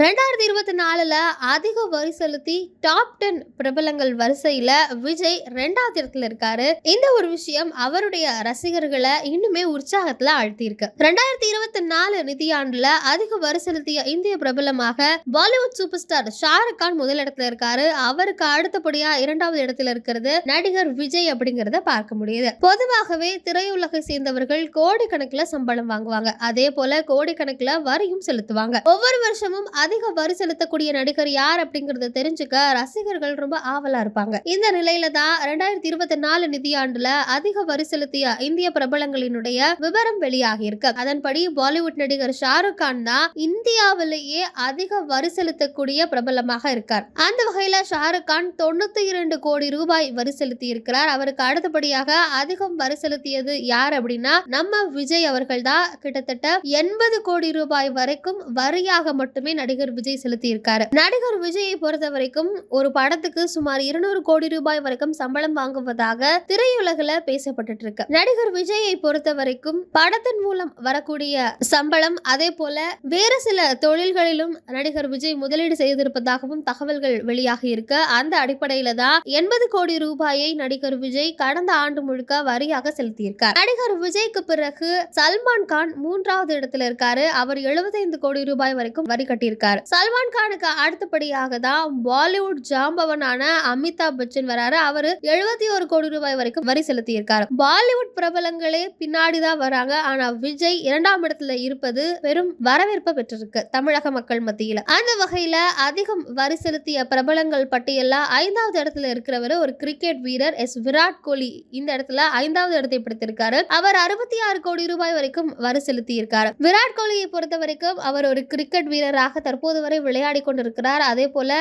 ரெண்டாயிரத்தி இருபத்தி நாலில் அதிக வரி செலுத்தி டாப் டென் பிரபலங்கள் வரிசையில் விஜய் ரெண்டாவது இடத்துல இருக்காரு. இந்த ஒரு விஷயம் அவருடைய ரசிகர்களை இன்னுமே உற்சாகத்தில் ஆழ்த்தியிருக்கு. ரெண்டாயிரத்தி இருபத்தி நாலு நிதியாண்டுல அதிக வரி செலுத்திய இந்திய பிரபலமாக பாலிவுட் சூப்பர் ஸ்டார் ஷாருக் கான் முதல் இருக்காரு. அவருக்கு அடுத்தபடியா இரண்டாவது இடத்துல இருக்கிறது நடிகர் விஜய் அப்படிங்கிறத பார்க்க முடியுது. பொதுவாகவே திரையுலகை சேர்ந்தவர்கள் கோடிக்கணக்கில் சம்பளம் வாங்குவாங்க. அதே போல கோடிக்கணக்கில் வரியும் செலுத்துவாங்க. ஒவ்வொரு வருஷமும் அதிக வரி செலுத்தக்கூடிய நடிகர் யார் அப்படிங்கறத தெரிஞ்சுக்க ரசிகர்கள் ரொம்ப ஆவலா இருப்பாங்க. இந்த நிலையில தான் ரெண்டாயிரத்தி இருபத்தி நாலு நிதியாண்டுல அதிக வரி செலுத்திய இந்திய பிரபலங்களினுடைய விவரம் வெளியாகி இருக்கு. அதன்படி பாலிவுட் நடிகர் ஷாருக் கான் தான் இந்தியாவிலேயே அதிக வரி செலுத்தக்கூடிய பிரபலமாக இருக்கார். அந்த வகையில ஷாருக் கான் தொண்ணூத்தி இரண்டு கோடி ரூபாய் வரி செலுத்தி இருக்கிறார். அவருக்கு அடுத்தபடியாக அதிகம் வரி செலுத்தியது யார் அப்படின்னா நம்ம விஜய் அவர்கள் தான். கிட்டத்தட்ட எண்பது கோடி ரூபாய் வரைக்கும் வரியாக மட்டுமே நடிகர் நடிகர் விஜய் செலுத்தி இருக்காரு நடிகர் விஜயை பொறுத்த வரைக்கும் ஒரு படத்துக்கு சுமார் இருநூறு கோடி ரூபாய் வரைக்கும் சம்பளம் வாங்குவதாக திரையுலகில் பேசப்பட்டு இருக்கு நடிகர் விஜயை பொறுத்த வரைக்கும் படத்தின் மூலம் வரக்கூடிய சம்பளம் அதே போல வேறு சில தொழில்களிலும் நடிகர் விஜய் முதலீடு செய்திருப்பதாகவும் தகவல்கள் வெளியாகி இருக்கு அந்த அடிப்படையில தான் எண்பது கோடி ரூபாயை நடிகர் விஜய் கடந்த ஆண்டு முழுக்க வரியாக செலுத்தியிருக்கார். நடிகர் விஜய்க்கு பிறகு சல்மான் கான் மூன்றாவது இடத்துல இருக்காரு. அவர் 75 கோடி ரூபாய் வரைக்கும் வரி கட்டியிருக்காரு. சல்மான் கானுக்கு அடுத்தபடியாக தான் பாலிவுட் ஜாம்பவனான அமிதாப் பச்சன் வராரு. அவரு 71 கோடி ரூபாய் வரைக்கும் வரி செலுத்தியிருக்காரு. பாலிவுட் பிரபலங்களே பின்னாடி தான் வராங்க. ஆனா விஜய் இரண்டாம் இடத்துல இருப்பது பெரும் வரவேற்பை பெற்றிருக்கு தமிழக மக்கள் மத்தியில. அந்த வகையில அதிகம் வரி செலுத்திய பிரபலங்கள் பட்டியல்ல ஐந்தாவது இடத்துல இருக்கிறவர் ஒரு கிரிக்கெட் வீரர் எஸ். விராட் கோலி. இந்த இடத்துல ஐந்தாவது இடத்தை பிடித்திருக்காரு. அவர் அறுபத்தி ஆறு கோடி ரூபாய் வரைக்கும் வரி செலுத்தி இருக்காரு விராட் கோலியை பொறுத்த வரைக்கும் அவர் ஒரு கிரிக்கெட் வீரராக தற்போது வரை விளையாடி கொண்டிருக்கிறார். அதே போல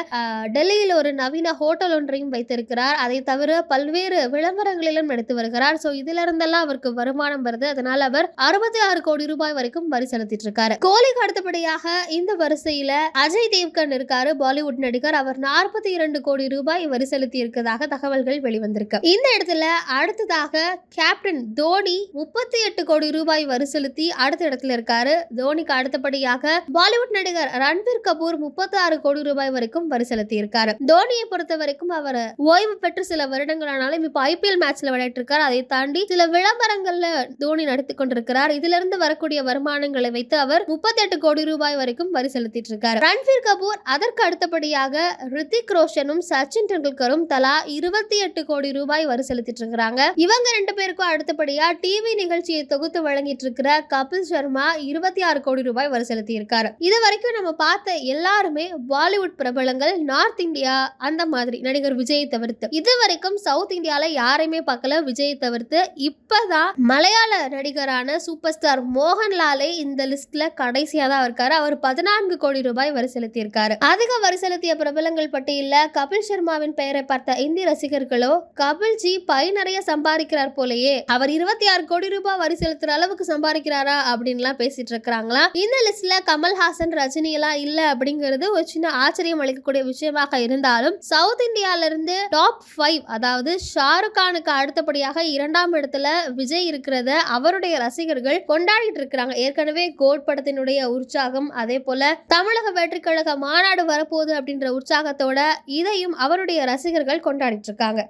டெல்லியில் ஒரு நவீன ஹோட்டல் ஒன்றையும் வைத்திருக்கிறார். அதை தவிர பல்வேறு விளம்பரங்களிலும் நடித்து வருகிறார். சோ இதுல இருந்தெல்லாம் அவருக்கு வருமானம் வருது. அதனால அவர் அறுபத்தி ஆறு கோடி ரூபாய் வரைக்கும் வரி செலுத்திட்டு இருக்காரு கோலிக்கு அடுத்தபடியாக இந்த வரிசையில அஜய் தேவ்கன் இருக்காரு. பாலிவுட் நடிகர். அவர் நாற்பத்தி இரண்டு கோடி ரூபாய் வரி செலுத்தி இருக்கிறதாக தகவல்கள் வெளிவந்திருக்கு. இந்த இடத்துல அடுத்ததாக கேப்டன் தோனி முப்பத்தி எட்டு கோடி ரூபாய் வரி செலுத்தி அடுத்த இடத்துல இருக்காரு. தோனிக்கு அடுத்தபடியாக பாலிவுட் நடிகர் ரன்வீர் கபூர் முப்பத்தி ஆறு கோடி ரூபாய் வரைக்கும் வரி செலுத்தியிருக்காரு. தோனியை பொறுத்த வரைக்கும் அவர் ஓய்வு பெற்று சில வருடங்களானாலும் இப்ப ஐபிஎல் மேட்ச்ல விளையாட்டு இருக்காரு அதை தாண்டி சில விளம்பரங்கள்ல தோனி நடத்தி கொண்டிருக்கிறார். இதுல இருந்து வரக்கூடிய வருமானங்களை வைத்து அவர் முப்பத்தி எட்டு கோடி ரூபாய் வரைக்கும் வரி செலுத்திட்டு இருக்காரு ரன்வீர் கபூர் அதற்கு அடுத்தபடியாக ரித்திக் ரோஷனும் சச்சின் டெண்டுல்கரும் தலா இருபத்தி எட்டு கோடி ரூபாய் வரி செலுத்திட்டு இருக்காங்க இவங்க ரெண்டு பேருக்கும் அடுத்தபடியா டிவி நிகழ்ச்சியை தொகுத்து வழங்கிட்டு இருக்கிற கபில் சர்மா இருபத்தி ஆறு கோடி ரூபாய் வரி செலுத்தி இருக்காரு இது வரைக்கும் நம்ம பார்த்த எல்லாருமே பாலிவுட் பிரபலங்கள் நார்த் இந்தியா அந்த மாதிரி நடிகர் விஜயை தவிர்த்து. இது வரைக்கும் சவுத் இந்தியால யாரையுமே பார்க்கல. விஜயை தவிர்த்து இப்பதான் மலையாள நடிகரான சூப்பர் ஸ்டார் மோகன்லாலே இந்த லிஸ்ட்ல கடைசியா தான் இருக்காரு. அவர் பதினான்கு கோடி ரூபாய் வரி செலுத்தி இருக்காரு அதிக வரி செலுத்திய பிரபலங்கள் பட்டியல கபில் சர்மாவின் பெயரை பார்த்த இந்திய ரசிகர்களோ கபில்ஜி பை நிறைய சம்பாதிக்கிறார் போலயே அவர் இருபத்தி ஆறு கோடி ரூபாய் வரி செலுத்துற அளவுக்கு சம்பாதிக்கிறாரா அப்படின்லாம் பேசிட்டு இருக்கிறாங்களா இந்த லிஸ்ட்ல கமல்ஹாசன் ரஜினி எல்லாம் இல்லை அப்படிங்கிறது ஒரு சின்ன ஆச்சரியம் அளிக்கக்கூடிய விஷயமாக இருந்தாலும் சவுத் இந்தியால இருந்து டாப் ஃபைவ் அதாவது ஷாருக் கானுக்கு அடுத்தபடியாக இரண்டாம் இடத்துல விஜய் இருக்கிறத அவருடைய ரசிகர்கள் கொண்டாடிட்டு இருக்கிறாங்க. ஏற்கனவே கோட் படத்தினுடைய உற்சாகம் அதே போல தமிழக வெற்றி கழக மாநாடு வரப்போகுது அப்படின்ற உற்சாகத்தோட இதையும் அவருடைய ரசிகர்கள் கொண்டாடிட்டு இருக்காங்க.